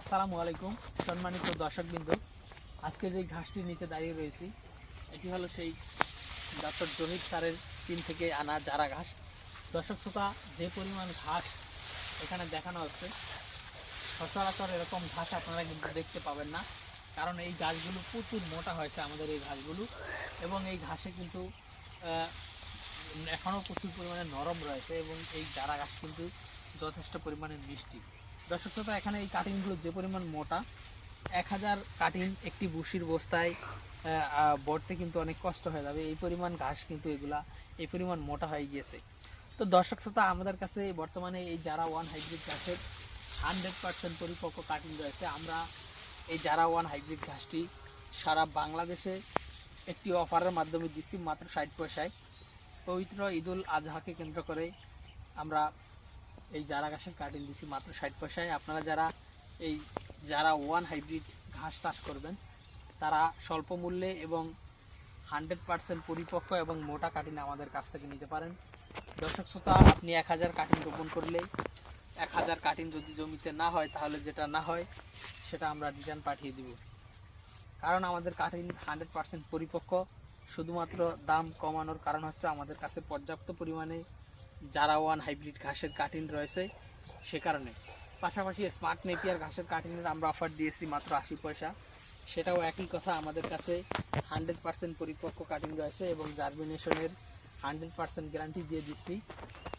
আসসালামু আলাইকুম, সম্মানিত দর্শকবৃন্দ। আজকে যে ঘাসটির নিচে দাঁড়িয়ে রয়েছি, এটি হলো সেই ডক্টর জহির স্যারের চীন থেকে আনা জারা ঘাস। দর্শক শ্রোতা, যে পরিমাণ ঘাস এখানে দেখানো হচ্ছে, সচরাচর এরকম ঘাস আপনারা কিন্তু দেখতে পাবেন না, কারণ এই ঘাসগুলো প্রচুর মোটা হয়েছে আমাদের এই ঘাসগুলো, এবং এই ঘাসে কিন্তু এখনও প্রচুর পরিমাণে নরম রয়েছে, এবং এই চারা ঘাস কিন্তু যথেষ্ট পরিমাণে মিষ্টি। দর্শক শ্রোতা, এখানে এই কাটিংগুলো যে পরিমাণ মোটা, এক হাজার কাটিং একটি বুসির বস্তায় বড়তে কিন্তু অনেক কষ্ট হয়ে যাবে। এই পরিমাণ ঘাস কিন্তু এগুলা, এই পরিমাণ মোটা হয়ে গিয়েছে। তো দর্শক শ্রোতা, আমাদের কাছে বর্তমানে এই যারা ওয়ান হাইব্রিড ঘাসের হান্ড্রেড পার্সেন্ট পরিপক্ক কাটিং রয়েছে, আমরা এই যারা ওয়ান হাইব্রিড ঘাসটি সারা বাংলাদেশে একটি অফারের মাধ্যমে দিচ্ছি মাত্র ষাট পয়সায়। পবিত্র ঈদুল আজহাকে কেন্দ্র করে আমরা এই জারা ঘাসের কাটিং দিচ্ছি মাত্র ষাট পয়সায়। আপনারা যারা এই যারা ওয়ান হাইব্রিড ঘাস চাষ করবেন, তারা স্বল্প মূল্যে এবং হান্ড্রেড পার্সেন্ট পরিপক্ক এবং মোটা কাটিং আমাদের কাছ থেকে নিতে পারেন। দর্শক শ্রোতা, আপনি এক হাজার কাটিং রোপণ করলে এক হাজার কাটিং যদি জমিতে না হয়, তাহলে যেটা না হয়, সেটা আমরা রিটার্ন পাঠিয়ে দিব। কারণ আমাদের কাটিং হান্ড্রেড পার্সেন্ট পরিপক্ক, শুধুমাত্র দাম কমানোর কারণ হচ্ছে আমাদের কাছে পর্যাপ্ত পরিমাণে জারা ওয়ান হাইব্রিড ঘাসের কাটিং রয়েছে, সে কারণে। পাশাপাশি স্মার্ট নেপিয়ার ঘাসের কাটিংয়ের আমরা অফার দিয়েছি মাত্র আশি পয়সা। সেটাও একই কথা আমাদের কাছে হান্ড্রেড পার্সেন্ট পরিপক্ক কাটিং রয়েছে এবং জার্মিনেশনের হান্ড্রেড পার্সেন্ট গ্যারান্টি দিয়ে দিচ্ছি।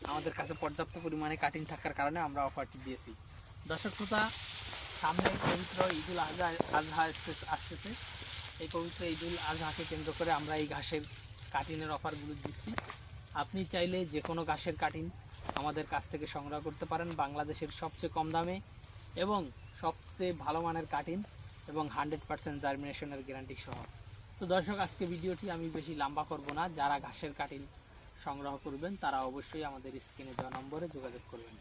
আমাদের কাছে পর্যাপ্ত পরিমাণে কাটিং থাকার কারণে আমরা অফারটি দিয়েছি। দর্শক শ্রোতা, সামনে পবিত্র ঈদুল আজহা আজহা আসতে- আসতেছে। এই পবিত্র ঈদুল আজহাকে কেন্দ্র করে আমরা এই ঘাসের কাটিনের অফারগুলো দিচ্ছি। আপনি চাইলে যে কোনো গাছের কাটিং আমাদের কাছ থেকে সংগ্রহ করতে পারেন বাংলাদেশের সবচেয়ে কম দামে এবং সবচেয়ে ভালো মানের কাটিং এবং হান্ড্রেড পারসেন্ট জার্মিনেশনের গ্যারান্টি সহ। তো দর্শক, আজকে ভিডিওটি আমি বেশি লম্বা করব না। যারা ঘাসের কাটিং সংগ্রহ করবেন, তারা অবশ্যই আমাদের স্ক্রিনে দেওয়া নম্বরে যোগাযোগ করবেন।